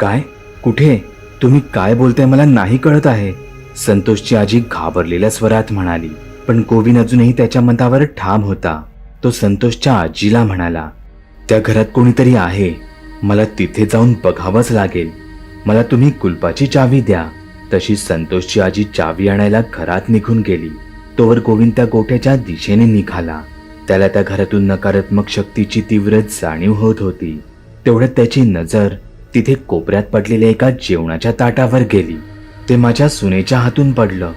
काय? कुठे? तुम्ही काय बोलताय मला नाही कळत आहे. संतोषची आजी घाबरलेल्या स्वरात म्हणाली. पण गोविंद अजूनही त्याच्या मतावर ठाम होता. तो संतोषच्या आजीला म्हणाला त्या घरात कोणीतरी आहे. मला तिथे जाऊन बघावंच लागेल. मला तुम्ही कुलपाची चावी द्या. तशी संतोषची आजी चावी आणायला घरात निघून गेली. तोवर गोविंद त्या गोठ्याच्या दिशेने निघाला. त्याला त्या घरातून नकारात्मक शक्तीची तीव्र जाणीव होत होती. तेवढ्यात त्याची नजर तिथे कोपऱ्यात पडलेल्या एका जेवणाच्या ताटावर गेली. ते माझ्या सुनेच्या हातून पडलं.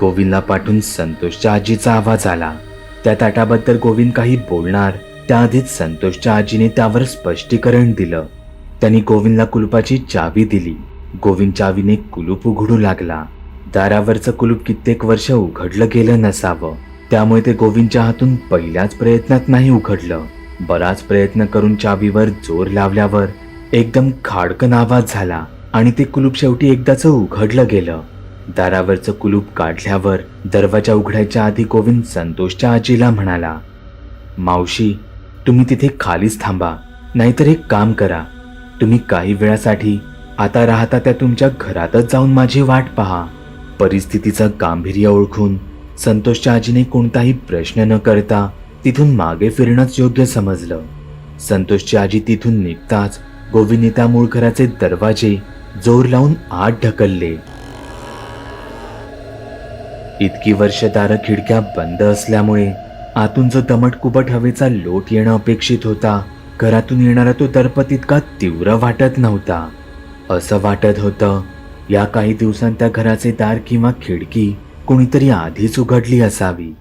गोविंदला पाठून संतोषच्या आजीचा आवाज आला. त्या ताटाबद्दल गोविंद काही बोलणार त्याआधीच संतोषच्या आजीने त्यावर स्पष्टीकरण दिलं. त्यांनी गोविंदला कुलुपाची चावी दिली. गोविंद चावीने कुलूप उघडू लागला. दारावरचं कुलूप कित्येक वर्ष उघडलं गेलं नसावं. त्यामुळे ते गोविंदच्या हातून पहिल्याच प्रयत्नात नाही उघडलं. बराच प्रयत्न करून चावीवर जोर लावल्यावर एकदम खाडकन आवाज झाला आणि ते कुलूप शेवटी एकदाच उघडलं गेलं. दारावरचं कुलूप काढल्यावर दरवाजा उघडायच्या आधी गोविंद संतोषच्या आजीला म्हणाला मावशी तुम्ही तिथे खालीच थांबा नाहीतर एक काम करा. तुम्ही काही वेळासाठी आता राहता त्या तुमच्या घरातच जाऊन माझी वाट पहा. परिस्थितीचं गांभीर्य ओळखून संतोषच्या आजीने कोणताही प्रश्न न करता तिथून मागे फिरणंच योग्य समजलं. संतोषची आजी तिथून निघताच गोविंदने त्या मूळ घराचे दरवाजे जोर लावून आत ढकलले. इतकी वर्ष दारं खिडक्या बंद असल्यामुळे आतून जो दमट कुबट हवेचा लोट येणं अपेक्षित होता घरातून येणारा तो दर्प तितका तीव्र वाटत नव्हता. असं वाटत होतं या काही दिवसांत त्या घराचे दार किंवा खिडकी कोणीतरी आधीच उघडली असावी.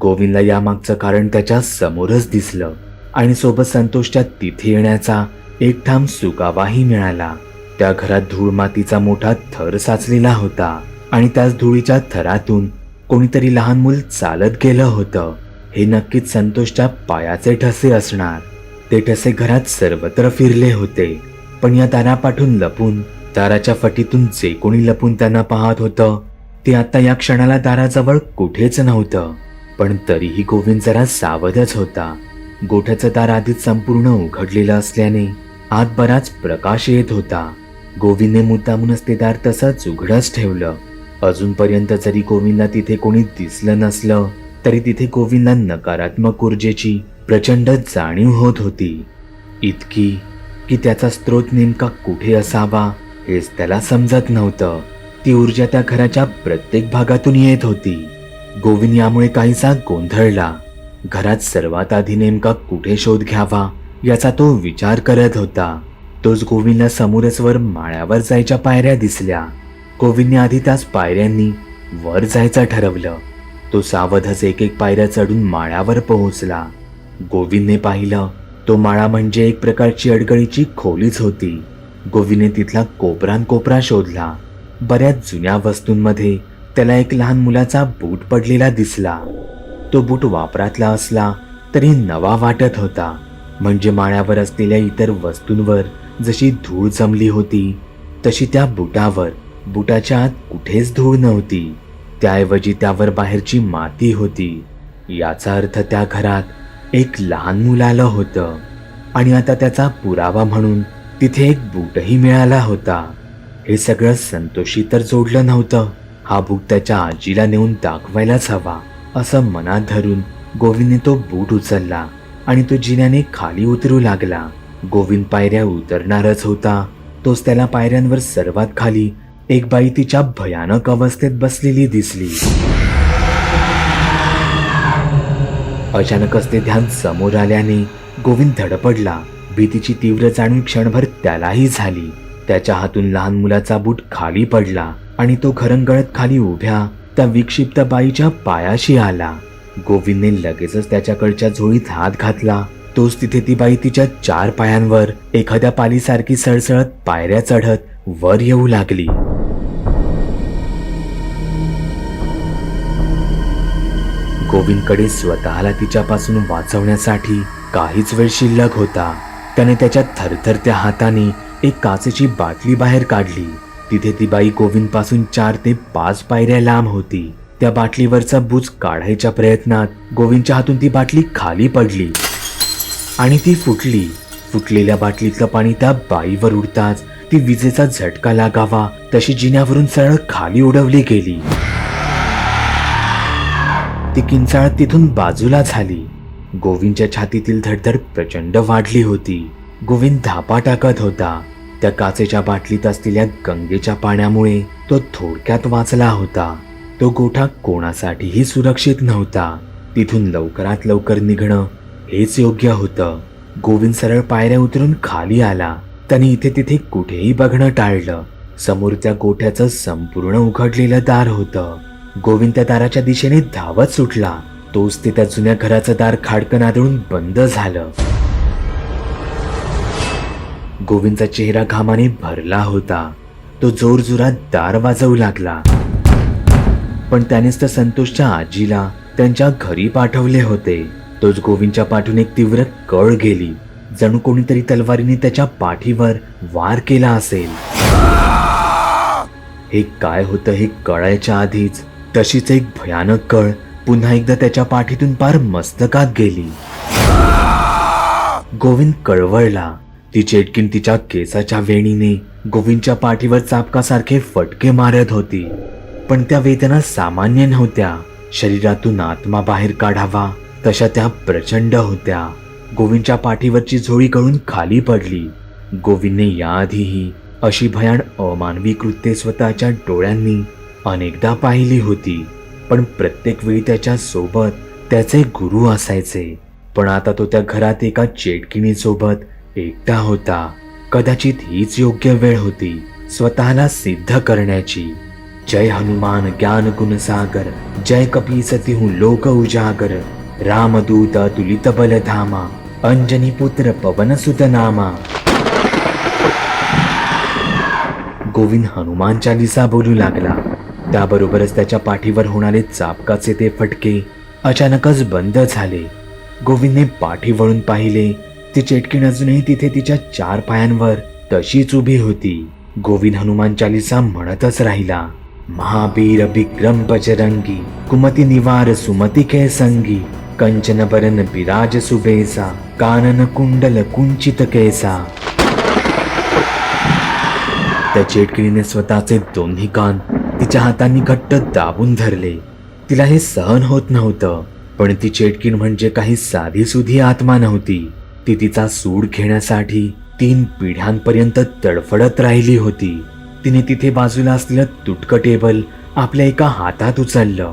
गोविंदला यामागचं कारण त्याच्या समोरच दिसलं आणि सोबत संतोषच्या तिथे येण्याचा एक ठाम सुगावाही मिळाला. त्या घरात धूळ मातीचा मोठा थर साचलेला होता आणि त्याच धुळीच्या थरातून कोणीतरी लहान मूल चालत गेलं होतं. हे नक्कीच संतोषच्या पायाचे ठसे असणार. ते ठसे घरात सर्वत्र फिरले होते. पण या दारापाठून लपून दाराच्या फटीतून जे कोणी लपून त्यांना पाहत होतं ते आता या क्षणाला दाराजवळ कुठेच नव्हतं. पण तरीही गोविंद जरा सावधच होता. गोठ्याचं दार आधीच संपूर्ण उघडलेलं असल्याने आत बराच प्रकाश येत होता. गोविंदने मुद्दामूनच ते दार तसंच उघडच ठेवलं. अजूनपर्यंत जरी गोविंदला तिथे कोणी दिसलं नसलं तरी तिथे गोविंदला नकारात्मक ऊर्जेची प्रचंड जाणीव होत होती. इतकी की त्याचा स्रोत नेमका कुठे असावा हेच त्याला समजत नव्हतं. ती ऊर्जा त्या घराच्या प्रत्येक भागातून येत होती. गोविंद यामुळे काहीसा गोंधळला. घरात सर्वात आधी नेमका कुठे शोध घ्यावा याचा तो विचार करत होता. तोच गोविंदला समोरच वर माळ्यावर जायच्या पायऱ्या दिसल्या. गोविंदने आधी त्याच पायऱ्यांनी वर जायचं ठरवलं. तो सावधच एक एक पायऱ्या चढून माळ्यावर पोहोचला. गोविंदने पाहिलं तो माळा म्हणजे एक प्रकारची अडगळीची खोलीच होती. गोविंदने तिथला कोपरान कोपरा शोधला. बऱ्याच जुन्या वस्तूंमध्ये त्याला एक लहान मुलाचा बूट पडलेला दिसला. तो बूट वापरातला असला तरी नवा वाटत होता. म्हणजे माळ्यावर असलेल्या इतर वस्तूंवर जशी धूळ जमली होती तशी त्या बुटावर बुटाच्या आत कुठेच धूळ नव्हती. त्याऐवजी त्यावर बाहेरची माती होती. याचा अर्थ त्या घरात एक लहान मूल आलं होतं. आणि आता त्याचा पुरावा म्हणून तिथे एक बूटही मिळाला होता. हे सगळं संतोषी तर जोडलं नव्हतं. हा बूट त्याच्या आजीला नेऊन दाखवायलाच हवा असं मनात धरून गोविंदने तो बूट उचलला. आणि तो जिन्याने खाली उतरू लागला. गोविंद पायऱ्या उतरणारच होता. तोच त्याला पायऱ्यांवर सर्वात खाली एक बाई तिच्या भयानक अवस्थेत बसलेली दिसली. अचानकच ते ध्यान समोर आल्याने गोविंद धडपडला. भीतीची तीव्र जाणीव क्षणभर त्यालाही झाली. त्याच्या हातून लहान मुलाचा बूट खाली पडला आणि तो घरंगळत खाली उभ्या त्या विक्षिप्त बाईच्या पायाशी आला. गोविंदने लगेचच त्याच्याकडच्या झोळीत हात घातला. तोच तिथे ती बाई तिच्या चार पायांवर एखाद्या पालीसारखी सळसळत पायऱ्या चढत वर येऊ लागली. गोविंदकडे स्वतःला तिच्यापासून वाचवण्यासाठी काहीच वेळ शिल्लक होता. त्याने त्याच्या थरथरत्या हाताने एक काचेची बाटली बाहेर काढली. तिथे ती बाई गोविंदपासून चार ते पाच पायऱ्या लांब होती. त्या बाटलीवरचा बूज काढायच्या प्रयत्नात गोविंदच्या हातून ती बाटली खाली पडली. आणि ती फुटली. फुटलेल्या बाटलीतलं पाणी त्या बाईवर उडताच ती विजेचा झटका लागावा तशी जिन्यावरून सरळ खाली उडवली गेली. ती किंचाळ तिथून बाजूला झाली. गोविंदच्या छातीतील धडधड प्रचंड वाढली होती. गोविंद धापा टाकत होता. त्या काचेच्या बाटलीत असलेल्या गंगेच्या पाण्यामुळे तो थोडक्यात वाचला होता. तो गोठा कोणासाठीही सुरक्षित नव्हता. तिथून लवकरात लवकर निघणं हेच योग्य होतं. गोविंद सरळ पायऱ्या उतरून खाली आला. त्याने इथे तिथे कुठेही बघणं टाळलं. समोर त्या गोठ्याचं संपूर्ण उघडलेलं दार होतं. गोविंद त्या दाराच्या दिशेने धावत सुटला. तोच ते त्या जुन्या घराचं दार खाडकन आदळून बंद झालं. गोविंदचा चेहरा घामाने भरला होता. तो जोरजोरात दार वाजवू लागला. पण त्यानेच तर संतोषच्या आजीला त्यांच्या घरी पाठवले होते. तोच गोविंदच्या पाठून एक तीव्र कळ गेली. जणू कोणीतरी तलवारीने त्याच्या पाठीवर वार केला असेल. हे काय होतं हे कळायच्या आधीच तशीच एक भयानक कळ पुन्हा एकदा त्याच्या पाठीतून पार मस्तकात गेली. गोविंद कळवळला. ती चेटकिन तिच्या केसाच्या वेणीने गोविंदच्या पाठीवर चापकासारखे फटके मारत होती. पण त्या वेदना सामान्य नव्हत्या. शरीरातून आत्मा बाहेर काढावा तशा त्या प्रचंड होत्या. गोविंदच्या पाठीवरची झोळी गळून खाली पडली. गोविंदने याआधीही अशी भयान अमानवी कृत्ये स्वतःच्या डोळ्यांनी अनेकदा पाहिली होती. पण प्रत्येक वेळी त्याच्या सोबत त्याचे गुरु असायचे. पण आता तो त्या घरात एका चेटकिणीसोबत एकटा होता. कदाचित हीच योग्य वेळ होती स्वतःला सिद्ध करण्याची. जय हनुमान ज्ञान गुण सागर जय कपी सतीहू लोक उजागर रामदूत तुलित बल धामा अंजनी पुत्र पवन सुत नामा। गोविंद हनुमान चालिसा बोलू लागला. त्याबरोबरच त्याच्या पाठीवर होणारे चापकाचे ते फटके अचानकच बंद झाले. गोविंदने पाठी वळून पाहिले. ती चेटकीण अजूनही तिथे तिच्या चार पायांवर तशीच उभी होती. गोविंद हनुमान चालिसा म्हणतच राहिला. महावीर विक्रम बजरंगी कुमति निवार सुमती के संगी कंचन बरन बिराज सुबेसा कानन कुंडल कुंचित केसा। त्या चेटकिणीने स्वतःचे दोन्ही कान तिच्या हातांनी घट्ट दाबून धरले. तिला हे सहन होत नव्हतं पण ती चेटकीण म्हणजे काही साधी सुधी आत्मा नव्हती. ती तिचा सूड घेण्यासाठी तीन पिढ्यांपर्यंत तडफडत राहिली होती. तिने तिथे बाजूला असलेलं तुटकं टेबल आपल्या एका हातात उचललं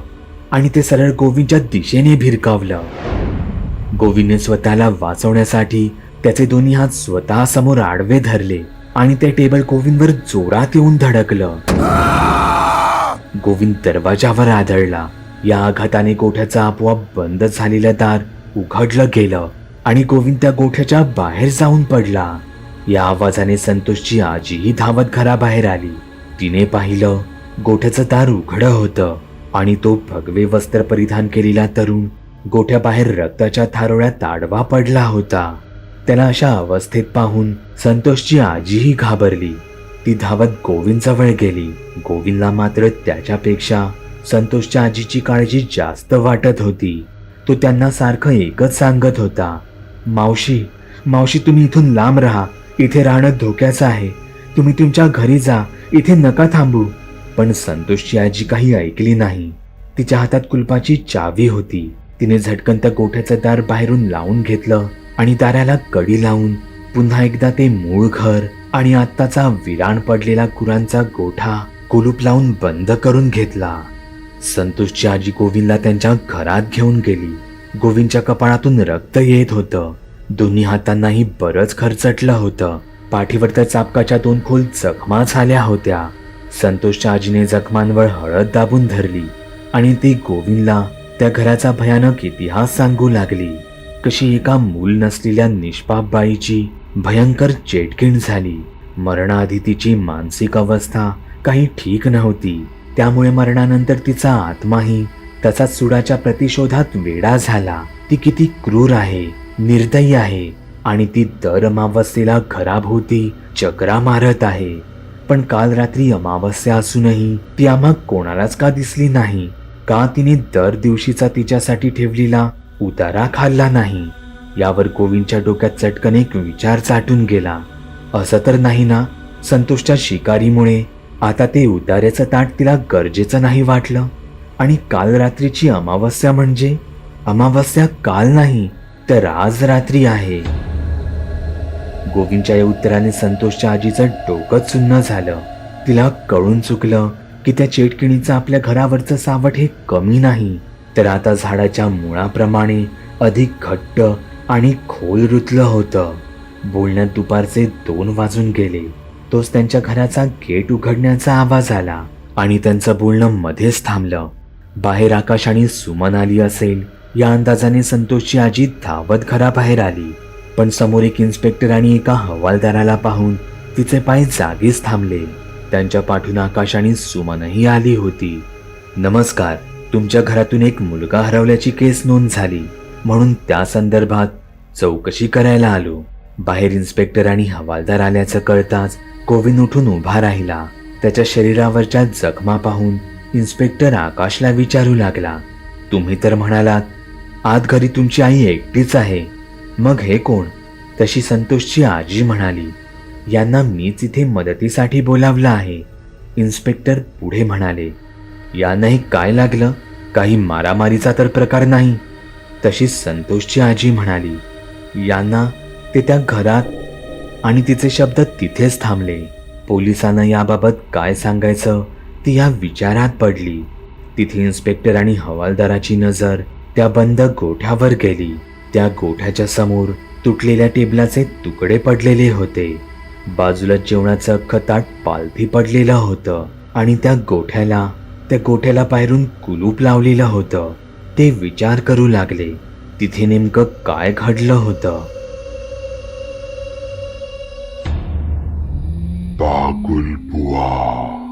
आणि ते सरळ गोविंदच्या दिशेने भिरकावलं. गोविंदने स्वतःला वाचवण्यासाठी त्याचे दोन्ही हात स्वतः समोर आडवे धरले आणि ते टेबल गोविंदवर जोरात येऊन धडकलं. गोविंद दरवाजावर आदळला. या आघाताने गोठ्याचा आपोआप बंद झालेलं दार उघडलं गेलं आणि गोविंद त्या गोठ्याच्या बाहेर जाऊन पडला. या आवाजाने संतोषची आजीही धावत घराबाहेर आली. तिने पाहिलं गोठ्याचं दार उघडं होतं आणि तो भगवे वस्त्र परिधान केलेला तरुण गोठ्याबाहेर रक्ताच्या थारोळ्यात आडवा पडला होता. त्याला अशा अवस्थेत पाहून संतोषची आजीही घाबरली. ती धावत गोविंदजवळ गेली. गोविंदला मात्र त्याच्यापेक्षा संतोषच्या आजीची काळजी जास्त वाटत होती. तो त्यांना सारखं एकच सांगत होता मावशी मावशी तुम्ही इथून लांब राहा. इथे राहणं धोक्याचं आहे. तुम्ही तुमच्या घरी जा इथे नका थांबू. पण संतोषची आजी काही ऐकली नाही. तिच्या हातात कुलपाची चावी होती. तिने झटकन त्या गोठ्याचं दार बाहेरून लावून घेतलं आणि दाराला कडी लावून पुन्हा एकदा ते मूळ घर आणि आत्ताचा विराण पडलेला गुरांचा गोठा कुलूप लावून बंद करून घेतला. संतोषची आजी गोविंदला त्यांच्या घरात घेऊन गेली. गोविंदच्या कपाळातून रक्त येत होतं. दोन्ही हातांनाही बरंच खरचटलं होतं. पाठीवर त्या चापकाच्या दोन खोल जखमा झाल्या होत्या. संतोषच्या आजीने जखमांवर हळद दाबून धरली आणि ती गोविंदला त्या घराचा भयानक इतिहास सांगू लागली. कशी एका मूल नसलेल्या निष्पाप बाईची भयंकर चेटकीण झाली. मरणाआधी तिची मानसिक अवस्था काही ठीक नव्हती. त्यामुळे मरणानंतर तिचा आत्माही तसाच सुडाच्या प्रतिशोधात वेडा झाला. ती किती क्रूर आहे. निर्दयी आहे आणि ती दर अमावस्येला घराभोवती चक्रा मारत आहे. पण काल रात्री अमावस्या असूनही ती आम्हा कोणालाच का दिसली नाही? का तिने दर दिवशीचा तिच्यासाठी ठेवलेला उतारा खाल्ला नाही? यावर गोविंदच्या डोक्यात चटकन एक विचार चाटून गेला. असं तर नाही ना? संतोषच्या शिकारीमुळे आता ते उतार्याचं ताट तिला गरजेचं नाही वाटलं. आणि काल रात्रीची अमावस्या म्हणजे? अमावस्या काल नाही तर आज रात्री आहे. गोविंदच्या या उत्तराने संतोषच्या आजीचं डोकंच सुन्न झालं. तिला कळून चुकलं की त्या चेटकिणीचं आपल्या घरावरचं सावट हे कमी नाही. तर आता झाडाच्या मुळाप्रमाणे अधिक घट्ट आणि खोल रुतलं होतं. बोलण्यात दुपारचे दोन वाजून गेले. तोच त्यांच्या घराचा गेट उघडण्याचा आवाज आला आणि त्यांचं बोलणं मध्येच थांबलं. बाहेर आकाश आणि सुमन आली असेल या अंदाजाने संतोषची आजी धावत घराबाहेर आली. पण समोर एक इन्स्पेक्टर आणि एका हवालदाराला पाहून तिचे पाय जागीच थांबले. त्यांच्या पाठून आकाश आणि सुमनही आली होती. नमस्कार तुमच्या घरातून एक मुलगा हरवल्याची केस नोंद झाली. म्हणून त्या संदर्भात चौकशी करायला आलो. बाहेर इन्स्पेक्टर आणि हवालदार आल्याचं कळताच कोविंद उठून उभा राहिला. त्याच्या शरीरावरच्या जखमा पाहून इन्स्पेक्टर आकाशला विचारू लागला. तुम्ही तर म्हणालात आत घरी तुमची आई एकटीच आहे. मग हे कोण? तशी संतोषची आजी म्हणाली. यांना मीच इथे मदतीसाठी बोलावलं आहे. इन्स्पेक्टर पुढे म्हणाले. यांनाही काय लागलं? काही मारामारीचा तर प्रकार नाही. तशी संतोषची आजी म्हणाली. यांना ते त्या घरात आणि तिचे शब्द तिथेच थांबले. पोलिसांना याबाबत काय सांगायचं? ती या विचारात पडली. तिथे इन्स्पेक्टर आणि हवालदाराची नजर त्या बंद गोठ्यावर गेली. त्या गोठ्याच्या समोर तुटलेल्या टेबलाचे तुकडे पडलेले होते. बाजूला जेवणाचं अख्खं ताट पालथी पडलेलं होतं आणि त्या गोठ्याला त्या गोठ्याला बाहेरून कुलूप लावलेलं होतं. ते विचार करू लागले तिथे नेमकं काय घडलं होतं? बागुल बुवा.